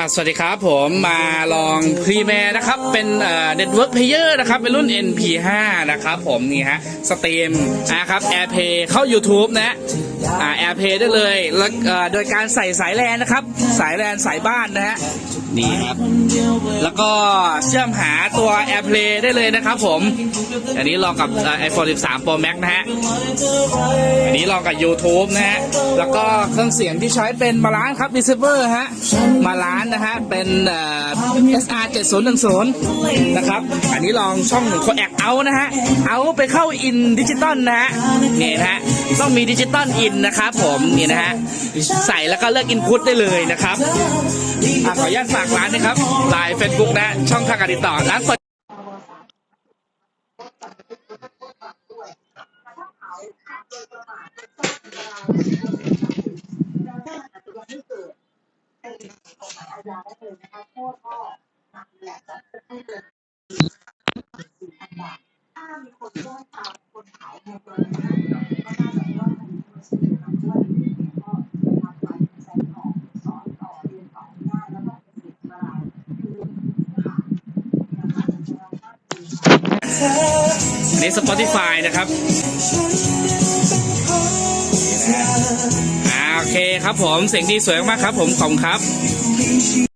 อะสวัสดีครับผมมาลองพรีแมร์นะครับเป็นเน็ตเวิร์กเพลเยอร์นะครับเป็นรุ่น NP5 นะครับผมนี่ฮะสตรีมนะครับแอร์เพย์เข้า YouTube นะ อ่า AirPlay ได้เลย แล้วเอ่อโดยการใส่สายแลนนะครับ สายแลนสายบ้านนะฮะนี่ครับ แล้วก็เชื่อมหาตัว AirPlay ได้เลยนะครับผม อันนี้ลองกับเอ่อ iPhone 13 Pro Max นะฮะ อันนี้ลองกับ YouTube นะฮะ แล้วก็เครื่องเสียงที่ใช้เป็นมาล้านครับ Receiver ฮะ มาล้านนะฮะ เป็นเอ่อ SR 7010นะครับ อันนี้ลองช่องโคแอกเอานะฮะ เอาไปเข้าอินดิจิตอลนะฮะ นี่นะฮะ ต้องมีดิจิตอลอินนะครับผมนี่นะฮะใส่แล้วก็เลือกอินพุตได้เลยนะครับอขออนุญาตฝากร้านนะครับไลน์เฟซบุ๊กนะ ช่องทางการติดต่อร้านเปิด อันนี้ Spotify นะครับอ่าโอเคครับผมเสียงดีสวยมากครับผมขอบคุณครับ